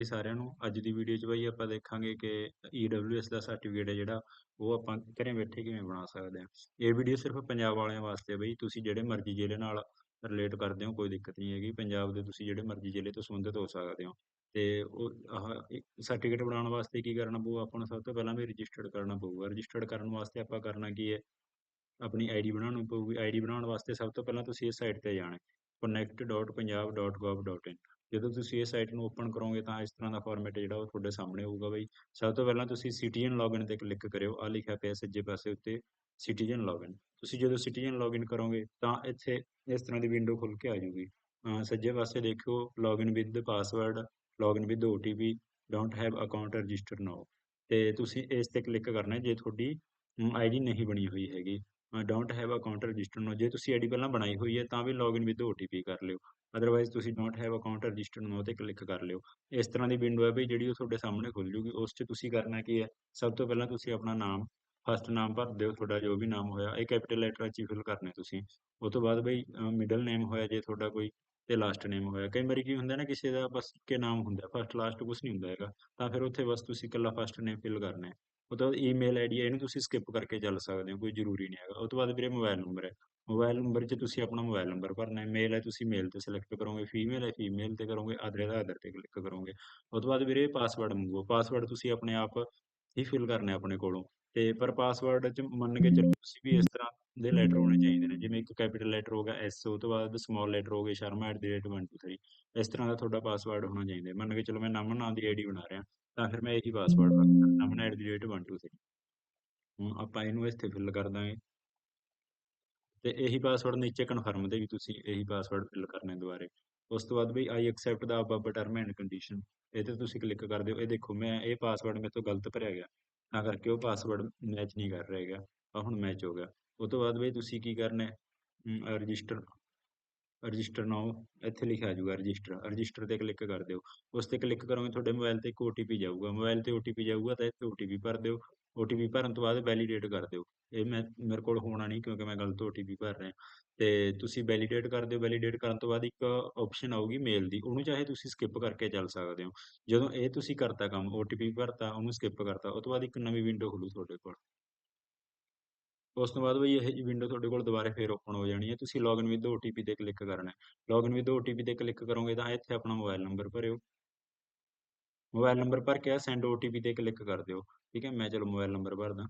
ਜੀ ਸਾਰਿਆਂ ਨੂੰ ਅੱਜ ਦੀ ਵੀਡੀਓ 'ਚ ਬਾਈ ਆਪਾਂ ਦੇਖਾਂਗੇ ਕਿ EWS ਦਾ ਸਰਟੀਫਿਕੇਟ ਹੈ ਜਿਹੜਾ, ਉਹ ਆਪਾਂ ਘਰੇ ਬੈਠੇ ਕਿਵੇਂ ਬਣਾ ਸਕਦੇ ਹਾਂ ਇਹ ਵੀਡੀਓ ਸਿਰਫ ਪੰਜਾਬ ਵਾਲਿਆਂ ਵਾਸਤੇ ਹੈ ਬਈ, ਤੁਸੀਂ ਜਿਹੜੇ ਮਰਜ਼ੀ ਜ਼ਿਲ੍ਹੇ ਨਾਲ ਰਿਲੇਟ ਕਰਦੇ ਹੋ, ਕੋਈ ਦਿੱਕਤ ਨਹੀਂ ਹੈਗੀ। ਪੰਜਾਬ ਦੇ ਤੁਸੀਂ ਜਿਹੜੇ ਮਰਜ਼ੀ ਜ਼ਿਲ੍ਹੇ ਤੋਂ ਸੰਬੰਧਿਤ ਹੋ ਸਕਦੇ ਹੋ। ਤੇ ਉਹ, ਆਹ ਸਰਟੀਫਿਕੇਟ ਬਣਾਉਣ ਵਾਸਤੇ ਕੀ ਕਰਨਾ ਪਊ, ਆਪਾਂ ਨੂੰ ਸਭ ਤੋਂ ਪਹਿਲਾਂ ਵੀ ਰਜਿਸਟਰਡ ਕਰਨਾ ਪਊਗਾ। ਰਜਿਸਟਰਡ ਕਰਨ ਵਾਸਤੇ ਆਪਾਂ ਕਰਨਾ ਕੀ ਹੈ? ਆਪਣੀ ਆਈਡੀ ਬਣਾਉਣੀ ਪਊਗੀ। ਆਈਡੀ ਬਣਾਉਣ ਵਾਸਤੇ ਸਭ ਤੋਂ ਪਹਿਲਾਂ ਤੁਸੀਂ ਇਸ ਸਾਈਟ ਤੇ ਜਾਣਾ connect.punjab.gov.in ਜਦੋਂ ਤੁਸੀਂ ਇਹ ਸਾਈਟ ਨੂੰ ਓਪਨ ਕਰੋਗੇ ਤਾਂ ਇਸ ਤਰ੍ਹਾਂ ਦਾ ਫਾਰਮੈਟ ਜਿਹੜਾ ਉਹ ਤੁਹਾਡੇ ਸਾਹਮਣੇ ਹੋਊਗਾ ਬਈ। ਸਭ ਤੋਂ ਪਹਿਲਾਂ ਤੁਸੀਂ ਸਿਟੀਜ਼ਨ ਲੌਗਇਨ ਤੇ ਕਲਿੱਕ ਕਰਿਓ। ਆ ਲਿਖਿਆ ਪਿਆ ਸੱਜੇ ਪਾਸੇ ਉੱਤੇ ਸਿਟੀਜ਼ਨ ਲੌਗਇਨ ਤੁਸੀਂ ਜਦੋਂ ਸਿਟੀਜ਼ਨ ਲੌਗਇਨ ਕਰੋਗੇ ਤਾਂ ਇੱਥੇ ਇਸ ਤਰ੍ਹਾਂ ਦੀ ਵਿੰਡੋ ਖੁੱਲ ਕੇ ਆ ਜਾਊਗੀ। ਸੱਜੇ ਪਾਸੇ ਦੇਖਿਓ login with password login with OTP don't have account register now ਤੇ ਤੁਸੀਂ ਇਸ ਤੇ ਕਲਿੱਕ ਕਰਨਾ ਜੇ ਤੁਹਾਡੀ ਆਈਡੀ ਨਹੀਂ ਬਣੀ ਹੋਈ ਹੈਗੀ। Don't have account register now ਜੇ ਤੁਸੀਂ ਆਈਡੀ ਪਹਿਲਾਂ ਬਣਾਈ ਹੋਈ ਹੈ, ਤਾਂ ਵੀ ਲੌਗਇਨ ਵਿਦ OTP ਕਰ ਲਿਓ। ਅਦਰਵਾਈਜ਼ ਤੁਸੀਂ don't have account registered now ਤੇ ਕਲਿੱਕ ਕਰ ਲਿਓ। ਇਸ ਤਰ੍ਹਾਂ ਦੀ ਵਿੰਡੋ ਹੈ ਵੀ ਜਿਹੜੀ ਉਹ ਤੁਹਾਡੇ ਸਾਹਮਣੇ ਖੁੱਲ ਜੂਗੀ। ਉਸ 'ਚ ਤੁਸੀਂ ਕਰਨਾ ਕੀ ਹੈ? ਸਭ ਤੋਂ ਪਹਿਲਾਂ ਤੁਸੀਂ ਆਪਣਾ ਨਾਮ ਫਸਟ ਨਾਮ ਭਰ ਦਿਓ। ਤੁਹਾਡਾ ਜੋ ਵੀ ਨਾਮ ਹੋਇਆ, ਇਹ ਕੈਪੀਟਲ ਲੈਟਰ 'ਚ ਫਿਲ ਕਰਨੇ ਤੁਸੀਂ। ਉਸ ਤੋਂ ਬਾਅਦ ਬਈ ਮਿਡਲ ਨੇਮ ਹੋਇਆ ਜੇ ਤੁਹਾਡਾ ਕੋਈ ਤੇ ਲਾਸਟ ਨੇਮ ਹੋਇਆ। ਕਈ ਵਾਰੀ ਕੀ ਹੁੰਦਾ ਨਾ, ਕਿਸੇ ਦਾ ਬਸ ਕੇ ਨਾਮ ਹੁੰਦਾ ਫਸਟ ਲਾਸਟ ਕੁਝ ਨਹੀਂ ਹੁੰਦਾ ਹੈਗਾ। ਤਾਂ ਫਿਰ ਉੱਥੇ ਬਸ ਤੁਸੀਂ ਇਕੱਲਾ ਫਸਟ ਨੇਮ ਫਿਲ ਕਰਨਾ ਹੈ। ਉਹ ਤੋਂ ਬਾਅਦ ਈਮੇਲ ਆਈਡੀ ਹੈ ਇਹਨੂੰ ਤੁਸੀਂ ਸਕਿਪ ਕਰਕੇ ਚੱਲ ਸਕਦੇ ਹੋ, ਕੋਈ ਜ਼ਰੂਰੀ ਨਹੀਂ ਹੈਗਾ। ਉਹ ਤੋਂ ਬਾਅਦ ਵੀਰੇ ਮੋਬਾਈਲ ਨੰਬਰ ਹੈ। ਮੋਬਾਈਲ ਨੰਬਰ 'ਚ ਤੁਸੀਂ ਆਪਣਾ ਮੋਬਾਈਲ ਨੰਬਰ ਭਰਨਾ ਹੈ। ਮੇਲ ਹੈ, ਤੁਸੀਂ ਮੇਲ ਤੇ ਸਿਲੈਕਟ ਕਰੋਗੇ। ਫੀਮੇਲ ਹੈ ਫੀਮੇਲ ਤੇ ਕਰੋਗੇ। ਅਦਰ ਦਾ ਆਦਰ ਤੇ ਕਲਿੱਕ ਕਰੋਗੇ। ਉਸ ਤੋਂ ਬਾਅਦ ਵੀਰੇ ਪਾਸਵਰਡ ਮੰਗੋ। ਪਾਸਵਰਡ ਤੁਸੀਂ ਆਪਣੇ ਆਪ ਹੀ ਫਿਲ ਕਰਨਾ ਆਪਣੇ ਕੋਲੋਂ। ਤੇ ਪਰ ਪਾਸਵਰਡ 'ਚ ਮੰਨ ਕੇ ਚੱਲੋ ਤੁਸੀਂ ਵੀ ਇਸ ਤਰ੍ਹਾਂ ਦੇ ਲੈਟਰ ਹੋਣੇ ਚਾਹੀਦੇ ਨੇ। ਜਿਵੇਂ ਇੱਕ ਕੈਪੀਟਲ ਲੈਟਰ ਹੋ ਗਿਆ ਐਸ ਉਹ ਤੋਂ ਬਾਅਦ ਸਮਾਲ ਲੈਟਰ ਹੋ ਗਏ, ਸ਼ਰਮਾ @123 ਇਸ ਤਰ੍ਹਾਂ ਦਾ ਤੁਹਾਡਾ ਪਾਸਵਰਡ ਹੋਣਾ ਚਾਹੀਦਾ ਮੰਨ ਕੇ ਚਲੋ ਮੈਂ ਨਮਨ ਨਾਂ ਦੀ ਆਈਡੀ ਬਣਾ ਰਿਹਾ। ਤਾਂ ਫਿਰ ਮੈਂ ਇਹੀ ਪਾਸਵਰਡ ਰੱਖਦਾ ਨਮਨ @123 ਹੁਣ ਆਪਾਂ ਇਹਨੂੰ ਇੱਥੇ ਫਿਲ ਕਰ ਦਾਂਗੇ। ਤੇ ਇਹੀ ਪਾਸਵਰਡ ਨੀਚੇ ਕਨਫਰਮ ਦੇ ਵੀ ਤੁਸੀਂ ਇਹੀ ਪਾਸਵਰਡ ਫਿਲ ਕਰਨੇ ਦੁਬਾਰੇ। ਉਸ ਤੋਂ ਬਾਅਦ ਵੀ I accept the above term and condition ਇਹ ਤੇ ਤੁਸੀਂ ਕਲਿੱਕ ਕਰ ਦਿਓ। ਇਹ ਦੇਖੋ, ਮੈਂ ਇਹ ਪਾਸਵਰਡ ਮੇਰੇ ਤੋਂ ਗਲਤ ਭਰਿਆ ਗਿਆ। ਤਾਂ ਕਰਕੇ ਉਹ ਪਾਸਵਰਡ ਮੈਚ ਨਹੀਂ ਕਰ ਰਿਹਾ ਹੈਗਾ। ਆ ਹੁਣ ਮੈਚ ਹੋ ਗਿਆ। ਉਸ ਤੋਂ ਬਾਅਦ ਵੀ ਤੁਸੀਂ ਕੀ ਕਰਨਾ ਹੈ? ਰਜਿਸਟਰ ਰਜਿਸਟਰ ਨਾਓ ਇੱਥੇ ਲਿਖਿਆ ਜਾਊਗਾ ਰਜਿਸਟਰ ਰਜਿਸਟਰ ਤੇ ਕਲਿੱਕ ਕਰ ਦਿਓ। ਉਸ ਤੇ ਕਲਿੱਕ ਕਰੋਗੇ ਤੁਹਾਡੇ ਮੋਬਾਈਲ ਤੇ ਇੱਕ OTP ਜਾਊਗਾ ਮੋਬਾਈਲ ਤੇ OTP ਜਾਊਗਾ ਤਾਂ ਇੱਥੇ OTP ਭਰ ਦਿਓ। OTP ਭਰਨ ਤੋਂ ਬਾਅਦ ਵੈਲੀਡੇਟ ਕਰ ਦਿਓ। ਇਹ ਮੈਂ, ਮੇਰੇ ਕੋਲ ਹੋਣਾ ਨਹੀਂ ਕਿਉਂਕਿ ਮੈਂ ਗਲਤ OTP ਭਰ ਰਿਹਾ। ਤੇ ਤੁਸੀਂ ਵੈਲੀਡੇਟ ਕਰ ਦਿਓ ਵੈਲੀਡੇਟ ਕਰਨ ਤੋਂ ਬਾਅਦ ਇੱਕ ਆਪਸ਼ਨ ਆਊਗੀ ਮੇਲ ਦੀ, ਉਹਨੂੰ ਚਾਹੇ ਤੁਸੀਂ ਸਕਿਪ ਕਰਕੇ ਚੱਲ ਸਕਦੇ ਹੋ। ਜਦੋਂ ਇਹ ਤੁਸੀਂ ਕਰਤਾ ਕੰਮ OTP ਭਰਤਾ, ਉਹਨੂੰ ਸਕਿਪ ਕਰਤਾ ਉਸ ਤੋਂ ਬਾਅਦ ਇੱਕ ਨਵੀਂ ਵਿੰਡੋ ਖੁੱਲੂ ਤੁਹਾਡੇ ਕੋਲ। ਉਸ ਤੋਂ ਬਾਅਦ ਬਈ ਇਹ ਵਿੰਡੋ ਤੁਹਾਡੇ ਕੋਲ ਦੁਬਾਰਾ ਫੇਰ ਓਪਨ ਹੋ ਜਾਣੀ ਹੈ। ਤੁਸੀਂ ਲੌਗਇਨ ਵਿਦ OTP ਤੇ ਕਲਿੱਕ ਕਰਨਾ ਹੈ। ਲੌਗਇਨ ਵਿਦ OTP ਤੇ ਕਲਿੱਕ ਕਰੋਗੇ ਤਾਂ ਇੱਥੇ ਆਪਣਾ ਮੋਬਾਈਲ ਨੰਬਰ ਭਰਿਓ। ਮੋਬਾਈਲ ਨੰਬਰ ਭਰ ਕੇ ਸੈਂਡ OTP ਤੇ ਕਲਿੱਕ ਕਰ ਦਿਓ। ਠੀਕ ਹੈ, ਮੈਂ ਚਲੋ ਮੋਬਾਈਲ ਨੰਬਰ ਭਰਦਾ।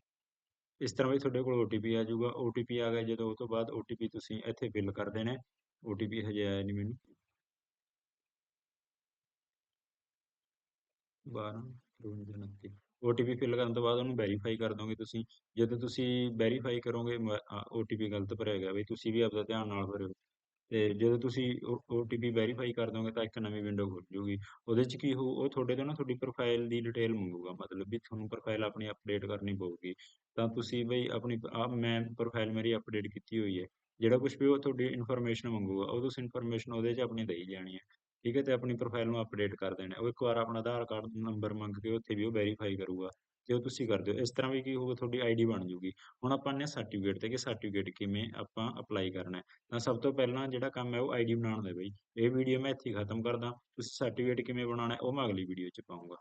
ਇਸ ਤਰ੍ਹਾਂ ਵੀ ਤੁਹਾਡੇ ਕੋਲ OTP ਆ ਜਾਊਗਾ। OTP ਆ ਗਿਆ ਜਦੋਂ, ਉਸ ਤੋਂ ਬਾਅਦ OTP ਤੁਸੀਂ ਇੱਥੇ ਫਿਲ ਕਰ ਦੇਣਾ OTP ਹਜੇ ਆਇਆ ਨਹੀਂ ਮੈਨੂੰ। 12 59 OTP ਫਿਲ ਕਰਨ ਤੋਂ ਬਾਅਦ ਉਹਨੂੰ ਵੈਰੀਫਾਈ ਕਰ ਦੋਗੇ ਤੁਸੀਂ। ਜਦੋਂ ਤੁਸੀਂ ਵੈਰੀਫਾਈ ਕਰੋਗੇ OTP ਗਲਤ ਭਰਿਆ ਗਿਆ ਬਈ ਤੁਸੀਂ ਵੀ ਆਪਦਾ ਧਿਆਨ ਨਾਲ ਭਰਿਓ। ਤੇ ਜਦੋਂ ਤੁਸੀਂ OTP ਵੈਰੀਫਾਈ ਕਰ ਦੋਗੇ ਤਾਂ ਇੱਕ ਨਵੀਂ ਵਿੰਡੋ ਖੁੱਲ ਜੂਗੀ। ਉਹਦੇ 'ਚ ਕੀ ਹੋਊ ਉਹ ਤੁਹਾਡੇ ਤੋਂ ਨਾ ਤੁਹਾਡੀ ਪ੍ਰੋਫਾਈਲ ਦੀ ਡਿਟੇਲ ਮੰਗੂਗਾ। ਮਤਲਬ ਵੀ ਤੁਹਾਨੂੰ ਪ੍ਰੋਫਾਈਲ ਆਪਣੀ ਅਪਡੇਟ ਕਰਨੀ ਪਊਗੀ। ਤਾਂ ਤੁਸੀਂ ਬਈ ਆਪਣੀ, ਆ ਮੈਂ ਪ੍ਰੋਫਾਈਲ ਮੇਰੀ ਅਪਡੇਟ ਕੀਤੀ ਹੋਈ ਹੈ। ਜਿਹੜਾ ਕੁਝ ਵੀ ਉਹ ਤੁਹਾਡੀ ਇਨਫੋਰਮੇਸ਼ਨ ਮੰਗੂਗਾ, ਉਹ ਤੁਸੀਂ ਇਨਫੋਰਮੇਸ਼ਨ ਉਹਦੇ 'ਚ ਆਪਣੀ ਦੇਈ ਜਾਣੀ ਹੈ। ਠੀਕ ਹੈ, ਤੇ ਆਪਣੀ ਪ੍ਰੋਫਾਈਲ ਨੂੰ ਅਪਡੇਟ ਕਰ ਦੇਣਾ ਉਹ ਇੱਕ ਵਾਰ ਆਪਣਾ ਆਧਾਰ ਕਾਰਡ ਨੰਬਰ ਮੰਗ ਕੇ ਉੱਥੇ ਵੀ ਉਹ ਵੈਰੀਫਾਈ ਕਰੂਗਾ ਤੇ ਉਹ ਤੁਸੀਂ ਕਰ ਦਿਓ। ਇਸ ਤਰ੍ਹਾਂ ਵੀ ਕੀ ਹੋਊਗਾ, ਤੁਹਾਡੀ ਆਈਡੀ ਬਣ ਜੂਗੀ ਹੁਣ ਆਪਾਂ ਨੇ ਸਰਟੀਫਿਕੇਟ ਤੇ ਕਿ ਸਰਟੀਫਿਕੇਟ ਕਿਵੇਂ ਆਪਾਂ ਅਪਲਾਈ ਕਰਨਾ ਤਾਂ ਸਭ ਤੋਂ ਪਹਿਲਾਂ ਜਿਹੜਾ ਕੰਮ ਹੈ, ਉਹ ਆਈਡੀ ਬਣਾਉਣ ਦਾ ਬਈ। ਇਹ ਵੀਡੀਓ ਮੈਂ ਇੱਥੇ ਖਤਮ ਕਰਦਾ। ਤੁਸੀਂ ਸਰਟੀਫਿਕੇਟ ਕਿਵੇਂ ਬਣਾਉਣਾ ਉਹ ਮੈਂ ਅਗਲੀ ਵੀਡੀਓ 'ਚ ਪਾਉਂਗਾ